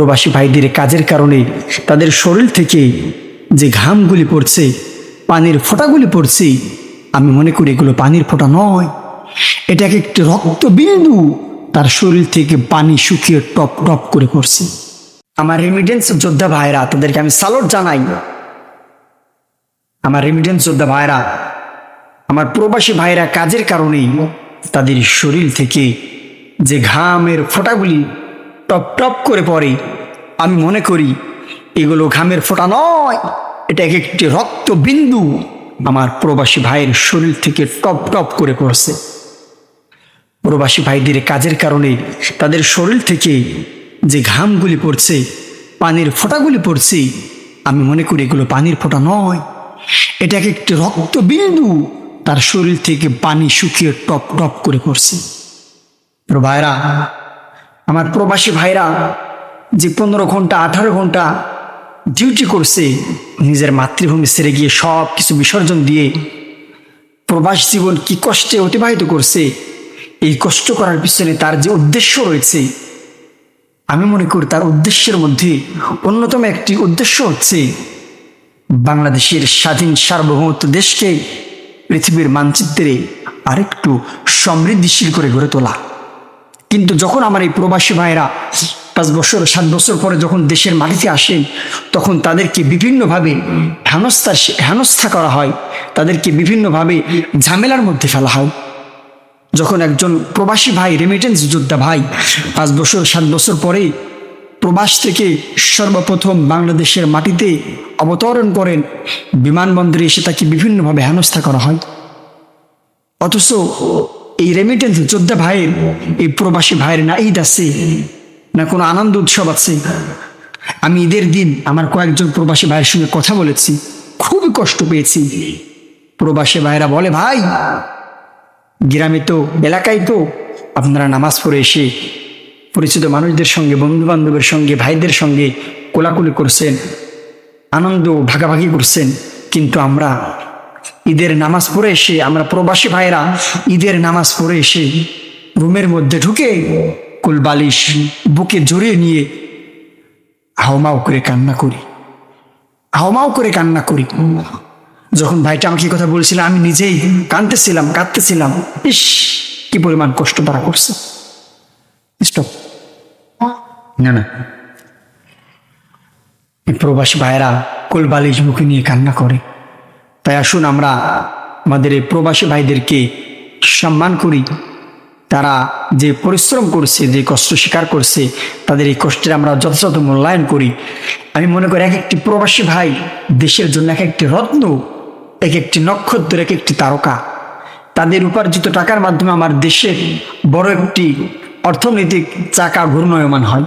প্রবাসী ভাইদের কাজের কারণে তাদের শরীর থেকে যে ঘামগুলি পড়ছে, পানির ফোঁটাগুলি পড়ছে, আমি মনে করি এগুলো পানির ফোঁটা নয়। এটাকে এক একটি রক্তবিন্দু তার শরীর থেকে পানি শুকিয়ে টপ টপ করে পড়ছে। আমার রেমিডেন্স যোদ্ধা ভাইরা তাদেরকে আমি সালোট জানাই। আমার রেমিডেন্স যোদ্ধা ভাইরা আমার প্রবাসী ভাইরা কাজের কারণেই তাদের শরীর থেকে যে ঘামের ফোঁটাগুলি টপ টপ করে পড়ে আমি মনে করি, এগুলো ঘামের ফোঁটা নয়, এটা এক একটি রক্তবিন্দু আমার প্রবাসী ভাইয়ের শরীর থেকে টপ টপ করে পড়ছে। প্রবাসী ভাইদের কাজের কারণে তাদের শরীর থেকে যে ঘামগুলি পড়ছে, পানির ফোঁটাগুলি পড়ছে, আমি মনে করি এগুলো পানির ফোঁটা নয়, এটা এক একটি রক্তবিন্দু তার শরীর থেকে পানি শুকিয়ে টপ টপ করে পড়ছে। ভাইরা আমার প্রবাসী ভাইরা যে পনেরো ঘণ্টা, আঠারো ঘণ্টা ডিউটি করছে, নিজের মাতৃভূমি ছেড়ে গিয়ে সব কিছু বিসর্জন দিয়ে প্রবাস জীবন কি কষ্টে অতিবাহিত করছে, এই কষ্ট করার পিছনে তার যে উদ্দেশ্য রয়েছে, আমি মনে করি তার উদ্দেশ্যের মধ্যে অন্যতম একটি উদ্দেশ্য হচ্ছে বাংলাদেশের স্বাধীন সার্বভৌমত্ব দেশকে পৃথিবীর মানচিত্রে আরেকটু সমৃদ্ধিশীল করে গড়ে তোলা। কিন্তু যখন আমার এই প্রবাসী ভাইরা পাঁচ বছর, সাত বছর পরে যখন দেশের মাটিতে আসেন, তখন তাদেরকে বিভিন্নভাবে হেনস্থার হেনস্থা করা হয়। তাদেরকে বিভিন্নভাবে ঝামেলার মধ্যে ফেলা হয়। যখন একজন প্রবাসী ভাই রেমিটেন্স যোদ্ধা ভাই, পাঁচ বছর, সাত বছর পরে প্রবাস থেকে সর্বপ্রথম বাংলাদেশের মাটিতে অবতরণ করেন, বিমানবন্দরে এসে তাকে বিভিন্নভাবে হেনস্থা করা হয়। অথচ এই রেমিটেন্স যোদ্ধা ভাইয়ের, এই প্রবাসী ভাইয়ের না ঈদ আছে, না কোনো আনন্দ উৎসব আছে। আমি ঈদের দিন আমার কয়েকজন প্রবাসী ভাইয়ের সঙ্গে কথা বলেছি, খুবই কষ্ট পেয়েছি। প্রবাসী ভাইরা বলে, ভাই, গ্রামে তো, এলাকায় তো আপনারা নামাজ পড়ে এসে পরিচিত মানুষদের সঙ্গে বন্ধু বান্ধবের সঙ্গে, ভাইদের সঙ্গে কোলাকুলি করছেন, আনন্দ ভাগাভাগি করছেন, কিন্তু আমরা ঈদের নামাজ পড়ে এসে, আমরা প্রবাসী ভাইরা ঈদের নামাজ পড়ে এসে রুমের মধ্যে ঢুকে কুলবালিশ বুকে জড়িয়ে নিয়ে হাওমাও করে কান্না করি। হাওমাও করে কান্না করি। যখন ভাইটা আমাকে কথা বলছিল, আমি নিজেই কাঁদতেছিলাম কাঁদতেছিলাম। ইস, কি পরিমাণ কষ্ট তারা করছে। স্টপ। না না। প্রবাসী ভাইয়েরা কোলবালিশ মুখে নিয়ে কান্না করে। তাই আসুন আমরা আমাদের এই প্রবাসী ভাইদেরকে সম্মান করি। তারা যে পরিশ্রম করছে, যে কষ্ট স্বীকার করছে, তাদের এই কষ্টের আমরা যথাযথ মূল্যায়ন করি। আমি মনে করি এক একটি প্রবাসী ভাই দেশের জন্য এক একটি রত্ন, এক একটি নক্ষত্র, এক একটি তারকা। তাদের উপার্জিত টাকার মাধ্যমে আমার দেশের বড় একটি অর্থনৈতিক চাকা ঘূর্ণয়মান হয়।